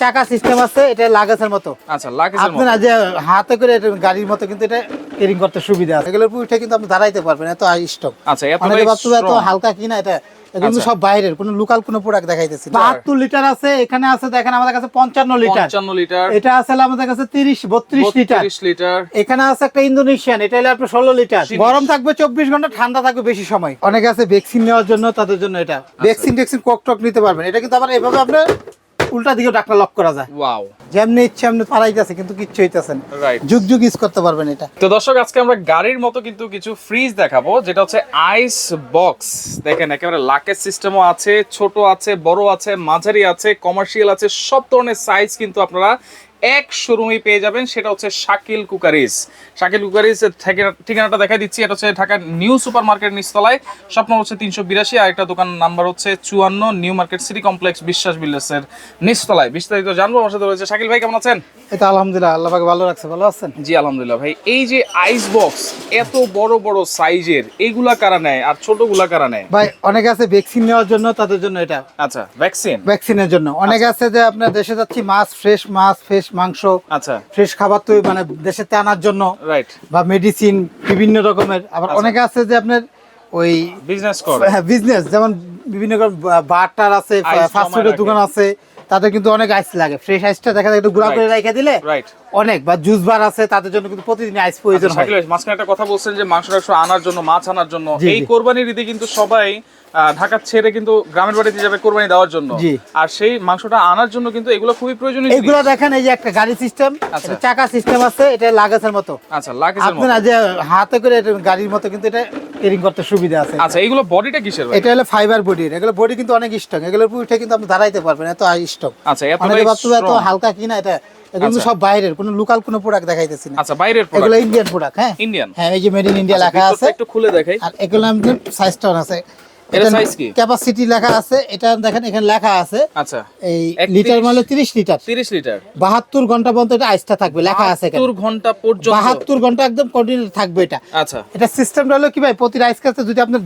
চাকা সিস্টেম আছে এটা লাগাসের মতো। আচ্ছা লাগেজের মতো না যে হাতে করে এটা গাড়ির মতো কিন্তু এটা কেরিং করতে সুবিধা আছে। এগুলোর পুরোটা কিন্তু আপনি দাঁড়াইতে পারবেন এত স্টক আচ্ছা এত strong। হালকা কিনা এটা এগুলো কিন্তু আচ্ছা। সব বাইরের কোনো লোকাল কোনো প্রোডাক্ট দেখাইতেছি বাহাত্তর লিটার আছে এখানে আছে দেখেন আমাদের কাছে পঞ্চান্ন লিটার 55 লিটার এটা আছে আমাদের কাছে তিরিশ বত্রিশ লিটার 32 লিটার এখানে আছে একটা ইন্দোনেশিয়ান এটা হলো আপনার ষোলো লিটার গরম থাকবে চব্বিশ ঘণ্টা ঠান্ডা থাকবে বেশি সময়। অনেকে আছে ভ্যাকসিন নেওয়ার জন্য তাদের জন্য এটা। ভ্যাকসিন ট্যাকসিন কক টক নিতে পারবেন। এটা কিন্তু আবার এভাবে আপনার উল্টা দিকে ডাক্তার লক করা যায়। ওয়াও যেমনি ইচ্ছে এমনি পারাইতেছে কিন্তু কিচ্ছু হইতেছে না। যুগ যুগ ইউজ করতে পারবেন এটা। তো দর্শক আজকে আমরা গাড়ির মতো কিন্তু কিছু ফ্রিজ দেখাবো যেটা হচ্ছে আইস বক্স দেখেন একেবারে লাকেজ সিস্টেমও আছে ছোট আছে বড় আছে মাঝারি আছে কমার্শিয়াল আছে সব ধরনের সাইজ কিন্তু আপনারা এক শোরুমে পেয়ে যাবেন সেটা হচ্ছে শাকিল কুকারিজ। শাকিল কুকারিজ ঠিকানা- ঠিকানাটা দেখাই দিচ্ছি এটা হচ্ছে ঢাকার নিউ সুপার মার্কেট নিচতলায়। স্বপ্ন হচ্ছে তিনশো বিরাশি আর একটা দোকান নাম্বার হচ্ছে চুয়ান্ন নিউ মার্কেট সিটি কমপ্লেক্স বিশ্বাস বিল্ডার্সের নিচতলায়। বিস্তারিত জানব আমার সাথে রয়েছে শাকিল ভাই কেমন আছেন? এটা আলহামদুলিল্লাহ আল্লাহ পাক ভালো রাখছে ভালো আছেন? জি আলহামদুলিল্লাহ ভাই। এই যে আইস বক্স এত বড় বড় সাইজের এইগুলা কারা নেয় আর ছোটগুলা কারা নেয়? ভাই অনেকে আছে ভ্যাকসিন নেওয়ার জন্য তাদের জন্য এটা। আচ্ছা ভ্যাকসিন ভ্যাকসিনের জন্য। অনেকে আছে যে আপনার দেশে যাচ্ছি মাছ ফ্রেশ মাছ ফ্রেশ মাংস আচ্ছা। ফ্রেশ খাবার তো মানে দেশে আনার জন্য রাইট বা মেডিসিন বিভিন্ন রকমের। আবার আচ্ছা। অনেকে আছে যে আপনার ওই বিজনেস করে। বিজনেস যেমন বিভিন্ন বারটার আছে Ice ফাস্ট ফুডের দোকান আছে তাদের কিন্তু অনেক আইস লাগে। ফ্রেশ আইসটা দেখা যায় একটু গুঁড়া করে রেখে দিলে রাইট অনেক বা জুস বার আছে তাদের জন্য কিন্তু প্রতিদিন আইস প্রয়োজন হয়। শাকিল ভাই, মাঝখানে একটা কথা বলছেন যে মাংস টাংস আনার জন্য মাছ আনার জন্য। এই। কোরবানির ঈদে কিন্তু সবাই ঢাকা ছেড়ে কিন্তু গ্রামের বাড়িতে যাবে কোরবানি দেওয়ার জন্য। আর সেই মাংসটা আনার জন্য কিন্তু এগুলো খুবই প্রয়োজনীয় এগুলো দেখেন এই যে একটা গাড়ি সিস্টেম আচ্ছা। চাকা সিস্টেম আছে এটা লাগাসের মতো। আচ্ছা লাগেজের মতো। যে হাতে করে এটা গাড়ির মতো কিন্তু এটা কেরিং করতে সুবিধা আছে। আচ্ছা এইগুলো বডিটা কিসের ভাই? এটা হলো ফাইবার বডির এগুলো বডি কিন্তু অনেক স্ট্রং এগুলোর পুরোটা কিন্তু আপনি দাঁড়াইতে পারবেন এত স্ট্রং আচ্ছা এত strong। হালকা কিনা এটা? এগুলো আচ্ছা। সব বাইরের কোনো লোকাল কোনো প্রোডাক্ট দেখাইতেছি না। আচ্ছা বাইরের এগুলো ইন্ডিয়ান প্রোডাক্ট হ্যাঁ। ইন্ডিয়ান হ্যাঁ এই যে মেড ইন ইন্ডিয়া লেখা আছে। একটু খুলে দেখাই। আর এগুলো আমাদের সাইজটা আছে এটা size কি? ক্যাপাসিটি লেখা আছে এটা দেখেন এখানে লেখা আছে। আচ্ছা। এই লিটার মানে তিরিশ লিটার 30 লিটার বাহাত্তর ঘণ্টা পর্যন্ত এটা আইসটা থাকবে লেখা আছে এখানে। 72 ঘণ্টা পর্যন্ত। বাহাত্তর ঘণ্টা একদম কন্টিনিউ থাকবে এটা। আচ্ছা। এটা সিস্টেমটা হলো কি ভাই প্রতি রাইস কাছে যদি আপনি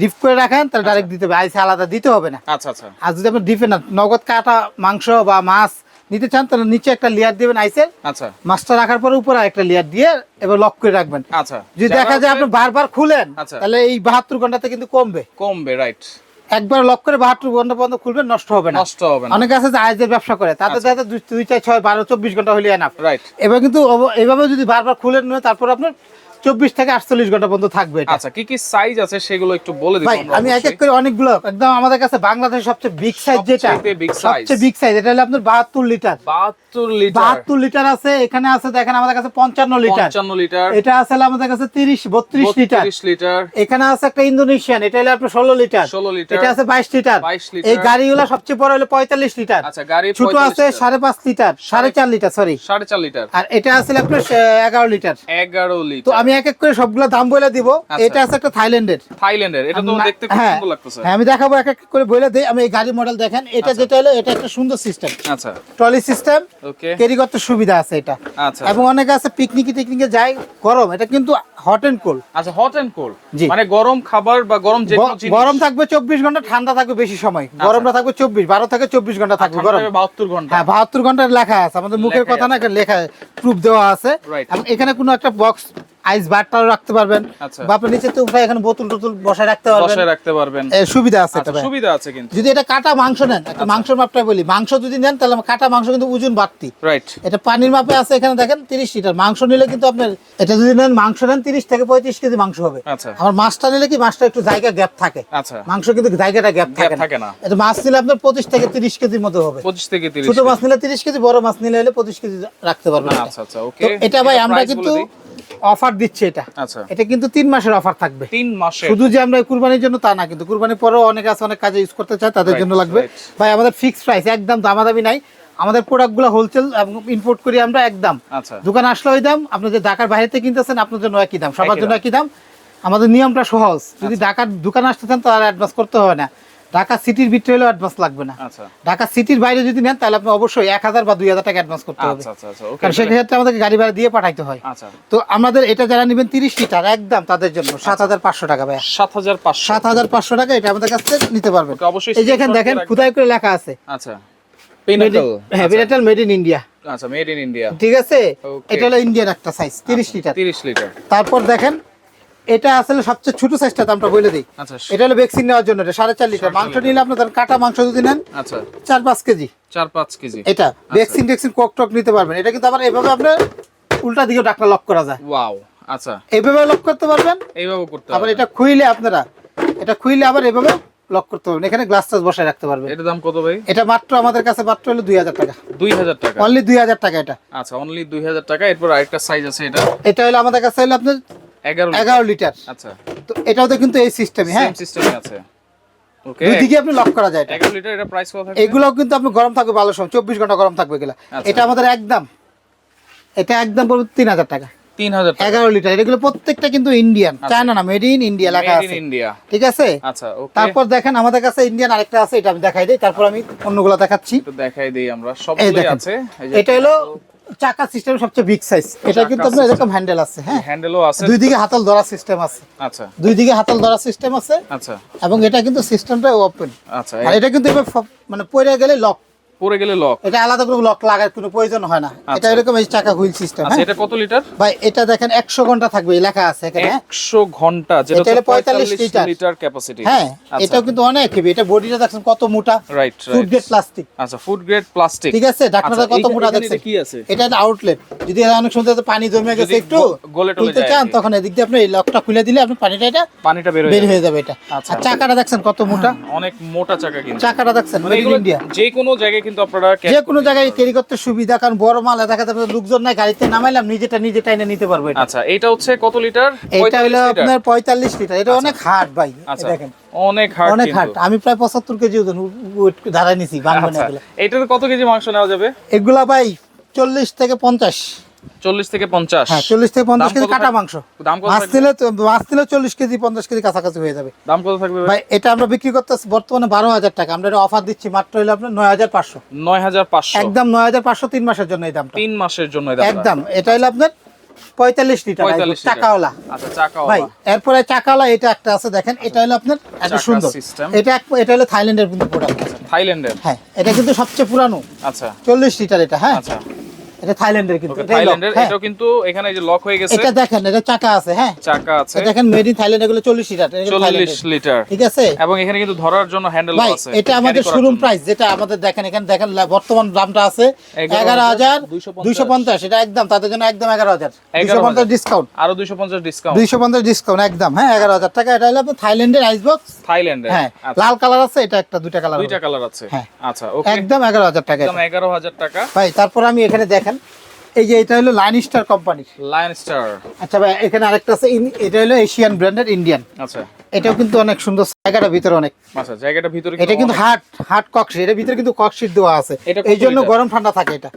ডিপ করে রাখেন তাহলে ডাইরেক্ট দিতে হবে। আইসে আলাদা দিতে হবে না। আচ্ছা আচ্ছা। আর যদি আপনি ডিপে না নগদ কাটা মাংস বা মাছ নিতে চান তাহলে নিচে একটা লেয়ার দিবেন আইসের আচ্ছা। মাছটা রাখার পরে উপরে একটা লেয়ার দিয়ে এবার লক করে রাখবেন। আচ্ছা। যদি দেখা যায় আপনি বারবার খুলেন আচ্ছা। তাহলে এই বাহাত্তর ঘন্টাতে কিন্তু কমবে। কমবে রাইট একবার লক করে বাহাত্তর ঘণ্টা পর্যন্ত খুলবেন নষ্ট হবে না। নষ্ট হবে না। অনেকে আছে যে আইসের ব্যবসা করে তাদের আচ্ছা। যায় দুই চার ছয় বারো চব্বিশ ঘণ্টা হলে এনাফ রাইট এবার কিন্তু এভাবে যদি বারবার খুলেন তারপর আপনার চব্বিশ থেকে আটচল্লিশ ঘণ্টা পর্যন্ত থাকবে আচ্ছা কি কি সাইজ আছে সেগুলো একটু বলে দিন ভাই আমি এক এক করে অনেকগুলো একদম আমাদের কাছে বাংলাদেশের সবচেয়ে বিগ সাইজ যেটা সবচেয়ে বিগ সাইজ এটা হলো আপনার বাহাত্তর লিটার 72 লিটার বাহাত্তর লিটার আছে এখানে আছে দেখেন আমাদের কাছে পঞ্চান্ন লিটার 55 লিটার এটা আছে আমাদের কাছে তিরিশ বত্রিশ লিটার 32 লিটার এখানে আছে একটা ইন্দোনেশিয়ান এটা হলো আপনার ষোলো লিটার 16 লিটার এটা আছে বাইশ লিটার 22 লিটার। এই গাড়িগুলো সবচেয়ে বড় হলো পঁয়তাল্লিশ লিটার আচ্ছা গাড়ি ছোট আছে সাড়ে পাঁচ লিটার সাড়ে চার লিটার সরি 4.5 লিটার আর এটা আছে আপনার এগারো লিটার 11 তো লিটার আমি এক এক করে সবগুলো দাম বলে দিব। আচ্ছা। এটা আছে একটা থাইল্যান্ডের। থাইল্যান্ডের এটা তো দেখতে খুব হ্যাঁ, সুন্দর লাগতেছে। হ্যাঁ, আমি দেখাবো এক এক করে বলে দেই। আমি এই গাড়ি মডেল দেখেন এটা যেটা হলো এটা একটা সুন্দর সিস্টেম আচ্ছা। ট্রলি সিস্টেম ওকে। ক্যারি করতে সুবিধা আছে এটা। আচ্ছা। এবং অনেকে আছে পিকনিকে টিকনিকে যায় গরম। এটা কিন্তু হট এন্ড কোল্ড আচ্ছা হট এন্ড কোল্ড মানে গরম খাবার বা গরম যে গরম থাকবে চব্বিশ ঘণ্টা ঠান্ডা থাকবে বেশি সময়। গরমটা থাকবে চব্বিশ বারো থেকে চব্বিশ ঘণ্টা থাকবে গরম। থাকবে 72 ঘণ্টা। হ্যাঁ বাহাত্তর ঘণ্টার লেখা আছে। আমাদের মুখের কথা না লেখা প্রুফ দেওয়া আছে। এবং এখানে কোনো একটা বক্স আইস বারটাও রাখতে পারবেন। আচ্ছা। বা আপনি নিচে তো এখানে বোতল টোতল বসায় রাখতে পারবেন। বসায় রাখতে পারবেন। সুবিধা আছে এটা আচ্ছা সুবিধা আছে কিন্তু। যদি এটা কাটা মাংস নেন একটা মাংসের মাপটা বলি মাংস যদি নেন তাহলে কাটা মাংস কিন্তু ওজন বাড়তি। রাইট এটা পানির মাপে আছে এখানে দেখেন তিরিশ লিটার। মাংস নিলে কিন্তু আপনার এটা যদি নেন মাংস নেন তিরিশ থেকে পঁয়ত্রিশ কেজি মাংস হবে। আচ্ছা। আমার মাছটা নিলে কি মাছটা একটু জায়গা গ্যাপ থাকে। আচ্ছা। মাংস কিন্তু জায়গাটা গ্যাপ থাকে না। এটা মাছ নিলে আপনার পঁচিশ থেকে তিরিশ কেজির মতো হবে। 25 থেকে 30 ছোট মাছ নিলে তিরিশ কেজি বড় মাছ নিলে হলে পঁচিশ কেজি রাখতে পারবেন আচ্ছা আচ্ছা ওকে এটা ভাই আমরা কিন্তু অফার দিচ্ছি এটা। আচ্ছা। এটা কিন্তু তিন মাসের অফার থাকবে। 3 মাসে শুধু যে আমরা কুরবানির জন্য তা না কিন্তু কুরবানির পরেও অনেক আছে অনেক কাজে ইউজ করতে চায় তাদের জন্য লাগবে। ভাই আমাদের ফিক্সড প্রাইস একদম দামাদামি নাই। আমাদের প্রোডাক্টগুলো হোলসেল এবং ইম্পোর্ট করি আমরা একদম। আচ্ছা। দোকান আসলে ওই দাম আপনি যে ঢাকার বাইরে থেকে কিনতেছেন আপনার জন্য একই দাম সবার জন্য একই দাম। আমাদের নিয়মটা সহজ। যদি আচ্ছা। ঢাকার দোকান আসতে চান তাহলে অ্যাডভান্স করতে হবে না। ঢাকা সিটির ভিতরে হলেও অ্যাডভান্স লাগবে না। আচ্ছা। ঢাকা সিটির বাইরে যদি নেন তাহলে আপনি অবশ্যই এক হাজার বা দুই হাজার টাকা অ্যাডভান্স করতে হবে। আচ্ছা আচ্ছা কারণ সেক্ষেত্রে আমাদেরকে গাড়ি ভাড়া দিয়ে পাঠাইতে হয়। তো আমাদের এটা যারা নেবেন তিরিশ লিটার একদম তাদের জন্য সাত হাজার পাঁচশো টাকা ভাইয়া। 7500 সাত হাজার পাঁচশো টাকা এটা আমাদের কাছ থেকে নিতে পারবেন। অবশ্যই এই যে এখানে দেখেন খুদাই করে লেখা আছে। আচ্ছা। হ্যাঁ। পিনাটাল মেড ইন ইন্ডিয়া আচ্ছা মেড ইন ইন্ডিয়া ঠিক আছে? এটা হলো ইন্ডিয়ান একটা সাইজ তিরিশ লিটার। 30 লিটার। তারপর দেখেন এটা আসলে সবচেয়ে ছোট সাইজটা দামটা বলে দিই। আচ্ছা এটা হলো ভ্যাকসিন নেওয়ার জন্য এটা সাড়ে চার লিটার মাংস নিলে আপনার ধরেন কাটা মাংস যদি নেন আচ্ছা। চার পাঁচ কেজি। 4 5 কেজি। এটা ভ্যাকসিন ভ্যাকসিন কক টক নিতে পারবেন। এটা কিন্তু আবার এভাবে আপনার উল্টা দিকে ডাকনা লক করা যায়। ওয়াও আচ্ছা। এইভাবে লক করতে পারবেন। এইভাবে করতে আবার এটা খুইলে আপনারা এটা খুইলে আবার এভাবে লক করতে পারবেন। এখানে গ্লাস টাস বসায় রাখতে পারবেন। এটার দাম কত ভাই? এটা মাত্র আমাদের কাছে মাত্র হলো দুই হাজার টাকা। 2000 টাকা। অনলি দুই হাজার টাকা এটা। আচ্ছা অনলি 2000 টাকা। এরপর আরেকটা সাইজ আছে এটা। এটা হলো আমাদের কাছে হলো আপনার 11 এগারো লিটার আচ্ছা। তো এটাও কিন্তু এই সিস্টেমে হ্যাঁ? সিস্টেমে আছে। আপনি লক করা যায় এটা। 11 লিটার এটা প্রাইস কত এগুলোও কিন্তু আপনি গরম থাকবে ভালো সময়। চব্বিশ ঘণ্টা গরম থাকবে এগুলা। আচ্ছা। এটা আমাদের একদম এটা একদম পড়বে তিন হাজার টাকা। 3000 টাকা। এগারো লিটার এগুলো প্রত্যেকটা কিন্তু ইন্ডিয়ান চায়না না মেড ইন ইন্ডিয়া লেখা মেড আছে। ইন ইন্ডিয়া ঠিক আছে? আচ্ছা ওকে তারপর দেখেন আমাদের কাছে ইন্ডিয়ান আরেকটা আছে এটা আমি দেখাই দিই। তারপর আমি অন্যগুলো দেখাচ্ছি। দেখাই দেই আমরা। সবগুলোই আছে। এটা হলো চাকা সিস্টেম সবচেয়ে বিগ সাইজ এটা কিন্তু আপনার এরকম হ্যান্ডেল আছে হ্যাঁ? হ্যান্ডেলও আছে। দুই দিকে হাতল ধরা সিস্টেম আছে। আচ্ছা। দুই দিকে হাতল ধরা সিস্টেম আছে। আচ্ছা। এবং এটা কিন্তু সিস্টেমটা ওপেন আচ্ছা আর এটা কিন্তু এবার মানে পড়ে গেলে লক পরে গেলে লক এটা আলাদা করে লক লাগার কোনো প্রয়োজন হয় না। এটা আচ্ছা। এরকম এই চাকা হুইল সিস্টেম আচ্ছা এটা কত লিটার ভাই এটা দেখেন একশো ঘণ্টা থাকবে লেখা আছে এখানে। হ্যাঁ? 100 ঘণ্টা যেটা হচ্ছে 45 45 লিটার। লিটার ক্যাপাসিটি হ্যাঁ এটাও কিন্তু অনেক হেভি এটা বডিটা দেখছেন কত মোটা। রাইট ফুড গ্রেড প্লাস্টিক আচ্ছা ফুড গ্রেড প্লাস্টিক ঠিক আছে ডাক্তারটা কত মোটা দেখছেন? কি আছে? এটা আউটলেট যদি অনেক সময় তো পানি জমে গেছে একটু গলে টলে যায় চান। তখন এদিক দিয়ে আপনি এই লকটা খুলে দিলে আপনি পানিটা এটা পানিটা বের হয়ে যাবে। হয়ে এটা। আচ্ছা। আর চাকাটা দেখছেন কত মোটা? অনেক মোটা চাকা কিন্তু। চাকাটা দেখছেন মানে মেড এগুলো ইন্ডিয়া যে কোনো জায়গায় কিন্তু আপনারা যে কোনো জায়গায় ক্যারি করতে সুবিধা কারণ বড় মাল দেখা যাবে লোকজন নাই গাড়িতে নামাইলাম নিজেটা নিজে টাইনে নিতে পারবে আচ্ছা এটা হচ্ছে কত লিটার? এটা হলো আপনার 45 লিটার এটা আচ্ছা। অনেক হার্ড ভাই আচ্ছা, দেখেন। অনেক হার্ড আমি প্রায় 75 কেজি ওজন ধারায় নিছি আচ্ছা, এটার কত কেজি মাংস নেওয়া যাবে? এগুলা ভাই 40 থেকে 50 চল্লিশ থেকে পঞ্চাশ। হ্যাঁ চল্লিশ থেকে পঞ্চাশ কেজি কাটা মাংস। চল্লিশ কেজি পঞ্চাশ কেজি কাছাকাছি হয়ে যাবে। দাম কত থাকবে ভাই? এটা আমরা বিক্রি বর্তমানে বারো হাজার টাকা। আমরা এটা অফার দিচ্ছি মাত্র আপনার নয় হাজার পাঁচশো। নয় হাজার পাঁচশো। একদম নয় হাজার পাঁচশো তিন মাসের জন্য এই তিন মাসের জন্য একদম। এটা হলো আপনার পঁয়তাল্লিশ লিটার আচ্ছা, চাকাওয়ালা। ভাই এরপরে চাকাওয়ালা এটা একটা আছে দেখেন এটা হলো আপনার সুন্দর। এটা এটা হলো থাইল্যান্ডের কিন্তু প্রোডাক্ট থাইল্যান্ডের? হ্যাঁ এটা কিন্তু সবচেয়ে পুরানো। আচ্ছা। চল্লিশ লিটার এটা হ্যাঁ। আচ্ছা। এটা থাইল্যান্ডের কিন্তু থাইল্যান্ডের হ্যাঁ। এটাও কিন্তু এখানে এই যে লক হয়ে গেছে। এটা দেখেন এটা চাকা আছে হ্যাঁ। চাকা আছে। দেখেন মেড ইন থাইল্যান্ড এগুলো চল্লিশ লিটার 40 লিটার। ঠিক আছে? এবং এখানে কিন্তু ধরার জন্য হ্যান্ডেল আছে এটা আমাদের শোরুম প্রাইস যেটা আমাদের দেখেন এখানে দেখেন বর্তমান দামটা আছে এগারো এগারো হাজার দুইশো দুইশো পঞ্চাশ এটা একদম তাদের জন্য একদম এগারো হাজার। এগারো দুইশো পঞ্চাশ হাজার। ডিসকাউন্ট আরও 250 ডিসকাউন্ট দুইশো পঞ্চাশ ডিসকাউন্ট একদম হ্যাঁ এগারো হাজার। টাকা এটা হলো আপনার থাইল্যান্ডের আইস বক্স থাইল্যান্ডের হ্যাঁ আচ্ছা। লাল কালার আছে এটা একটা দুইটা কালার দুইটা কালার আছে। হ্যাঁ। আচ্ছা ওকে একদম এগারো হাজার টাকা একদম 11000 টাকা। ভাই তারপর আমি এখানে দেখেন এই যে এটা হলো Lion Star company Lion Star. আচ্ছা ভাই এখানে আরেকটা আছে এটা হলো এশিয়ান ব্র্যান্ডের ইন্ডিয়ান। আচ্ছা। এটাও কিন্তু অনেক সুন্দর জায়গাটা ভিতরে অনেক। আচ্ছা জায়গাটা ভিতরে এটা কিন্তু হার্ড হার্ড ককশিট এর ভিতরে কিন্তু ককশিট দেওয়া আছে। এই জন্য গরম ঠান্ডা থাকে এটা।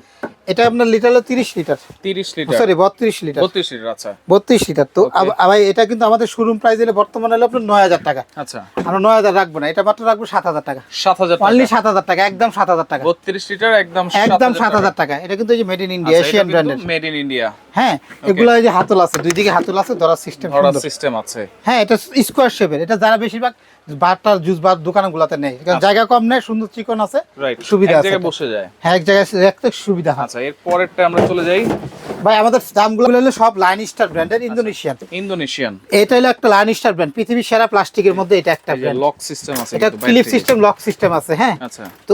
এটা আপনার লিটার হলো তিরিশ লিটার। 30 লিটার। সরি বত্রিশ লিটার। 32 লিটার আচ্ছা। বত্রিশ লিটার। তো ভাই এটা কিন্তু আমাদের শোরুম প্রাইস হলো বর্তমানে হলো আপনার নয় হাজার টাকা। আচ্ছা। আমরা নয় হাজার রাখব না এটা মাত্র রাখব সাত হাজার টাকা। 7000 টাকা। অনলি সাত হাজার টাকা একদম সাত হাজার টাকা। 32 লিটার একদম একদম সাত হাজার টাকা। এটা কিন্তু এই যে মেড ইন ইন্ডিয়া এশিয়ান ব্র্যান্ডের মেড ইন ইন্ডিয়া হ্যাঁ এগুলো এই যে হাতল আছে দুই দিকে হাতল আছে ধরার সিস্টেম ধরার সিস্টেম আছে। হ্যাঁ এটা স্কোয়ার শেপের এটা যারা বেশিরভাগ বাটার জুস বার দোকানগুলোতে নেই। কারণ জায়গা কম নেই সুন্দর চিকন আছে সুবিধা আছে বসে যায়। হ্যাঁ এক জায়গায় রাখতে সুবিধা আচ্ছা এর পরেরটা আমরা চলে যাই। ভাই আমাদের দামগুলো হলো সব লাইন স্টার ব্র্যান্ডের ইন্দোনেশিয়ান ইন্দোনেশিয়ান এটা হলো একটা লাইন স্টার ব্র্যান্ড পৃথিবীর সেরা প্লাস্টিকের মধ্যে এটা একটা ব্র্যান্ড লক সিস্টেম আছে এটা ক্লিপ সিস্টেম লক সিস্টেম আছে। হ্যাঁ। আচ্ছা। তো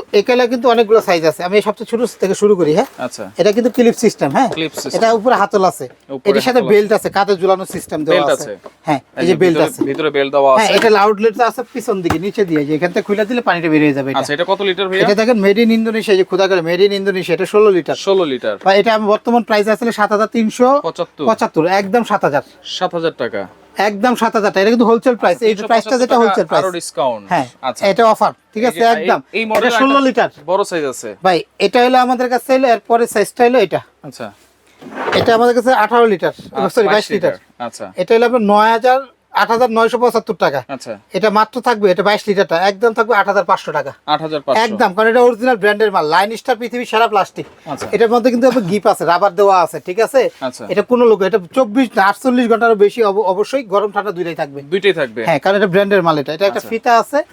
কিন্তু অনেকগুলো সাইজ আছে। আমি সবচেয়ে ছোট থেকে শুরু করি হ্যাঁ। আচ্ছা। এটা কিন্তু ক্লিপ সিস্টেম হ্যাঁ। এটা উপরে হাতল আছে। এটার সাথে বেল্ট আছে। কাঁধে ঝুলানো সিস্টেম দেওয়া আছে। আছে। হ্যাঁ এই যে বেল্ট আছে। ভিতরে বেল দেওয়া হ্যাঁ এটা আউটলেট আছে পিছন দিকে নিচে দিয়ে। যে এখান থেকে খুলে দিলে পানিটা বেরিয়ে যাবে এটা। আচ্ছা এটা কত লিটার ভাইয়া? এটা দেখেন মেড ইন ইন্দোনেশিয়া যে খুদা করে মেড ইন ইন্দোনেশিয়া এটা ষোলো লিটার 16 লিটার এটা আমি বর্তমান প্রাইস আসলে সাত হাজার তিনশো পঁচাত্তর। একদম সাত হাজার। 7000 টাকা। একদম সাত হাজার টাকা। এটা কিন্তু হোলসেল প্রাইস এই প্রাইসটা যেটা হোলসেল প্রাইস আরও ডিসকাউন্ট হ্যাঁ আচ্ছা। এটা অফার ঠিক আছে? একদম। এটা ষোলো লিটার বড় সাইজ আছে। ভাই এটা হলো আমাদের কাছে হলো এরপরে সাইজটা হলো এটা। আচ্ছা। এটা আমাদের কাছে আঠারো লিটার সরি বাইশ লিটার আচ্ছা। এটা হলো আপনার নয় হাজার আট হাজার নয়শো পঁচাত্তর টাকা। আচ্ছা। এটা মাত্র থাকবে এটা বাইশ লিটারটা। একদম থাকবে আট হাজার পাঁচশো টাকা। 8500 একদম কারণ এটা অরিজিনাল ব্র্যান্ডের মাল। লাইন স্টার পৃথিবীর সারা প্লাস্টিক আচ্ছা। এটার মধ্যে কিন্তু গিপ আছে রাবার দেওয়া আছে ঠিক আছে? আচ্ছা। এটা কোনো লোক এটা চব্বিশ আটচল্লিশ ঘন্টারও বেশি অব- অবশ্যই গরম ঠান্ডা দুইটাই থাকবে। দুইটাই থাকবে। হ্যাঁ কারণ এটা ব্র্যান্ডের মাল এটা। এটা একটা। ফিতা আছে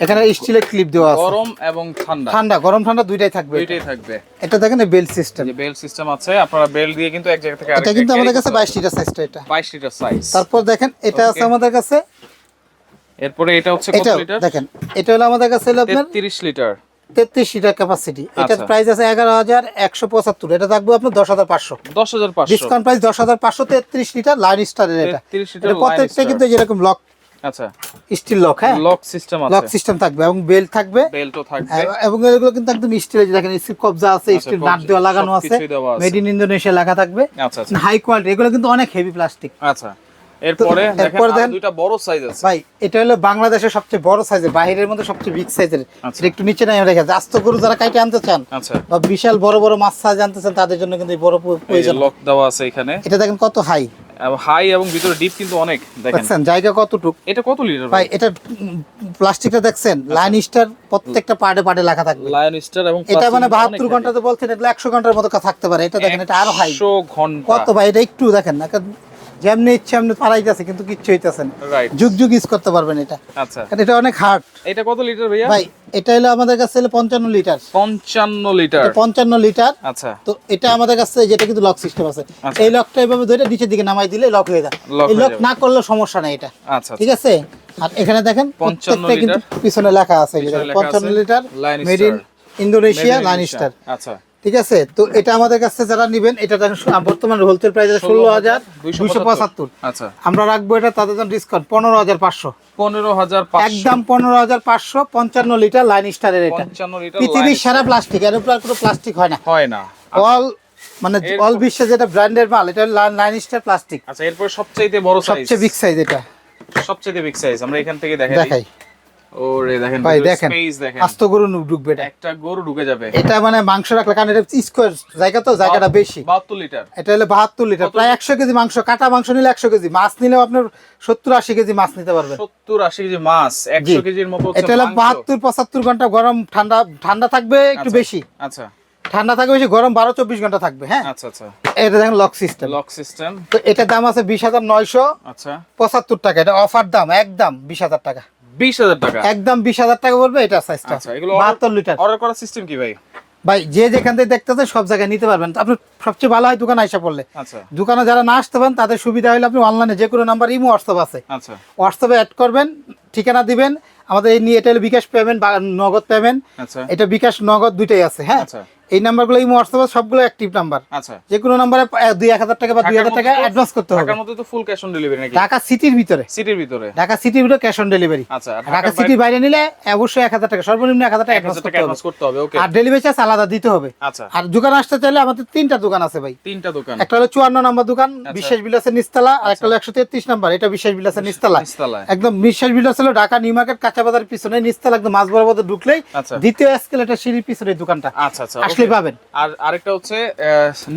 এখানে স্টিলের ক্লিপ দেওয়া আছে। গরম এবং ঠান্ডা। ঠান্ডা গরম ঠান্ডা দুইটাই থাকবে দুইটাই থাকবে। এটা দেখেন বেল সিস্টেম যে বেল সিস্টেম আছে আপনারা বেল দিয়ে কিন্তু এক জায়গা থেকে এটা কিন্তু আমাদের কাছে করতে বাইশ লিটার সাইজটা এটা। 22 লিটার সাইজ তারপর দেখেন এটা আছে আমাদের কাছে এরপরে এটা হচ্ছে কত লিটার দেখেন এটা হলো আমাদের কাছে হলো আপনার 33 লিটার তেত্রিশ লিটার ক্যাপাসিটি এটার আচ্ছা। প্রাইস আছে এগারো হাজার একশো পঁচাত্তর। এটা থাকবে আপনার দশ হাজার পাঁচশো। 10500 ডিসকাউন্ট প্রাইস দশ হাজার পাঁচশো তেত্রিশ লিটার লাইন স্টারের এটা। 33 লিটার প্রত্যেকটা কিন্তু যেরকম লক আচ্ছা। স্টিল লক হ্যাঁ? লক সিস্টেম লক সিস্টেম থাকবে এবং থাকবে। বেল্টও থাকবে। এবং এগুলো কিন্তু একদম স্টিলের দেখেন স্টিল কবজা আছে আচ্ছা, স্টিল নাট দেওয়া লাগানো আছে। আছে। মেড ইন ইন্দোনেশিয়া লেখা থাকবে। আচ্ছা আচ্ছা। হাই কোয়ালিটি এগুলো কিন্তু অনেক হেভি প্লাস্টিক আচ্ছা। এরপরে দেখেন দুইটা বড় সাইজ আছে। ভাই এটা হলো বাংলাদেশের সবচেয়ে বড় সাইজের বাইরের মধ্যে সবচেয়ে বিগ সাইজের আচ্ছা। এটা একটু নিচে নাই রেখে আস্ত গরু যারা কাইটে আনতে চান আচ্ছা। বা বিশাল বড় বড় মাছ সাইজ আনতে চান তাদের জন্য কিন্তু এই বড় প্রয়োজন। লক দেওয়া আছে এখানে। এটা দেখেন কত হাই হাই এবং ভিতরে ডিপ কিন্তু অনেক দেখেন। জায়গা কতটুক? এটা কত লিটার ভাই এটা প্লাস্টিকটা দেখছেন? আচ্ছা। লাইন স্টার প্রত্যেকটা পার্টে পার্টে লেখা থাকবে। লায়ন স্টার এবং এটা মানে বাহাত্তর ঘন্টাতে বলছেন এটা একশো ঘণ্টার মতো থাকতে পারে। এটা দেখেন এটা আরও হাই 100 ঘণ্টা। কত ভাই এটা একটু দেখেন না যেমনি ইচ্ছে এমনি পারাইতেছে কিন্তু কিচ্ছু হইতেছে না। যুগ যুগ ইউজ করতে পারবেন এটা। আচ্ছা। এটা অনেক হার্ড এটা কত লিটার ভাইয়া? ভাই এটা হলো আমাদের কাছে হলো পঞ্চান্ন লিটার 55 লিটার পঞ্চান্ন লিটার আচ্ছা। তো এটা আমাদের কাছে যেটা কিন্তু লক সিস্টেম আছে। আচ্ছা। এই লকটা এইভাবে ধরে নিচের দিকে নামাই দিলে লক হয়ে যায়। এই লক না করলে সমস্যা নাই এটা। আচ্ছা ঠিক আছে? আর এখানে দেখেন 55 প্রত্যেকটা কিন্তু পিছনে লেখা আছে। এই যে পিছনে দেখেন, লেখা পঞ্চান্ন litre made in Indonesia Lion Star আচ্ছা। ঠিক আছে? তো এটা আমাদের কাছে যারা নেবেন এটা বর্তমানে হোলসেল প্রাইস ষোলো হাজার দুইশো পঁচাত্তর। আচ্ছা। আমরা রাখব এটা তাদের জন্য ডিসকাউন্ট পনেরো হাজার পাঁচশো। 15500 একদম পনেরো হাজার পাঁচশো পঞ্চান্ন লিটার লাইন স্টারের এটা। 55 লিটার পৃথিবীর সারা প্লাস্টিক এর উপর কোনো প্লাস্টিক হয় না। হয় না। অল মানে এরপর- অল বিশ্বে যেটা ব্র্যান্ডের মাল এটা লাইন স্টার প্লাস্টিক আচ্ছা এরপর সবচাইতে বড় সাইজ সবচেয়ে বিগ সাইজ এটা। সবচেয়ে বিগ সাইজ আমরা এখান থেকে দেখাই দেখাই। ওরে দেখেন ভাই দেখেন। আস্ত গরু ঢুকবে এটা। একটা গরু ঢুকে যাবে। এটা মানে মাংস রাখলে কারণ এটা স্কোয়ার জায়গা তো জায়গাটা বেশি। 72 লিটার। এটা হলো বাহাত্তর লিটার প্রায় একশো কেজি মাংস কাটা মাংস নিলে একশো কেজি মাছ নিলেও আপনার সত্তর আশি কেজি মাছ নিতে পারবেন। 70 80 কেজি মাছ 100 কেজির মতো এটা হলো মাংস। বাহাত্তর পঁচাত্তর ঘণ্টা গরম ঠান্ডা ঠান্ডা থাকবে একটু আচ্ছা। বেশি। আচ্ছা। ঠান্ডা থাকবে বেশি গরম বারো চব্বিশ ঘণ্টা থাকবে হ্যাঁ? আচ্ছা আচ্ছা। এটা দেখেন লক সিস্টেম লক সিস্টেম তো এটার দাম আছে বিশ হাজার নয়শো আচ্ছা। পঁচাত্তর টাকা এটা অফার দাম একদম বিশ হাজার টাকা। 20000 টাকা। একদম বিশ হাজার টাকা পড়বে এটা সাইজটা আচ্ছা এগুলো লিটার অর্ডার করার সিস্টেম কি ভাই? ভাই যে যেখান থেকে দেখতেছেন সব জায়গায় নিতে পারবেন। আপনি সবচেয়ে ভালো হয় দোকানে আইসা পড়লে। আচ্ছা। দোকানে যারা না আসতে পারেন তাদের সুবিধা হলে আপনি অনলাইনে যে কোনো নাম্বার ইমো হোয়াটসঅ্যাপ আছে। আচ্ছা। হোয়াটসঅ্যাপে অ্যাড করবেন ঠিকানা দিবেন। আমাদের এই নিয়ে এটা বিকাশ পেমেন্ট বা নগদ পেমেন্ট আচ্ছা। এটা বিকাশ নগদ দুইটাই আছে হ্যাঁ? আচ্ছা। এই নাম্বারগুলো ইমো হোয়াটসঅ্যাপে সবগুলো অ্যাক্টিভ নাম্বার আচ্ছা। যে কোনো নাম্বারে দুই এক হাজার টাকা বা দুই হাজার টাকা অ্যাডভান্স করতে হবে। ঢাকার মধ্যে তো ফুল ক্যাশ অন ডেলিভারি নাকি? ঢাকা সিটির ভিতরে। সিটির ভিতরে? ঢাকা সিটির ভিতরে ক্যাশ অন ডেলিভারি আচ্ছা ঢাকা সিটির বাইরে নিলে অবশ্যই এক হাজার টাকা সর্বনিম্ন এক হাজার টাকা 1000 অ্যাডভান্স টাকা করতে হবে। অ্যাডভান্স করতে হবে ওকে আর ডেলিভারি চার্জ আলাদা দিতে হবে। আচ্ছা। আর দোকান আসতে চাইলে আমাদের তিনটা দোকান আছে ভাই। তিনটা দোকান। একটা হলো চুয়ান্ন নম্বর দোকান আচ্ছা। বিশ্বাস বিলাসের নিস্তালা আর একটা হলো একশো তেত্রিশ নম্বর এটা বিশ্বাস বিলাসের নিস্তালা। নিচতলায় একদম বিশ্বাস বিলাস হলো ঢাকা নিউ মার্কেট কাঁচা বাজার পিছনে নিস্তালা একদম মাছ বরাবর ঢুকলেই আচ্ছা। দ্বিতীয় এসকেলেটার সিঁড়ির পিছনে এই দোকানটা। আচ্ছা আচ্ছা আসলে পাবেন। আর আরেকটা হচ্ছে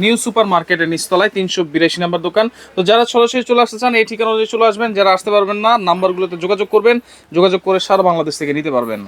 নিউ সুপার মার্কেটের নিচতলায় তিনশো বিরাশি নাম্বার দোকান। তো যারা সরাসরি চলে আসতে চান, এই ঠিকানা অনুযায়ী চলে আসবেন। যারা আসতে পারবেন না, নাম্বারগুলোতে যোগাযোগ করবেন। যোগাযোগ করে সারা বাংলাদেশ থেকে নিতে পারবেন।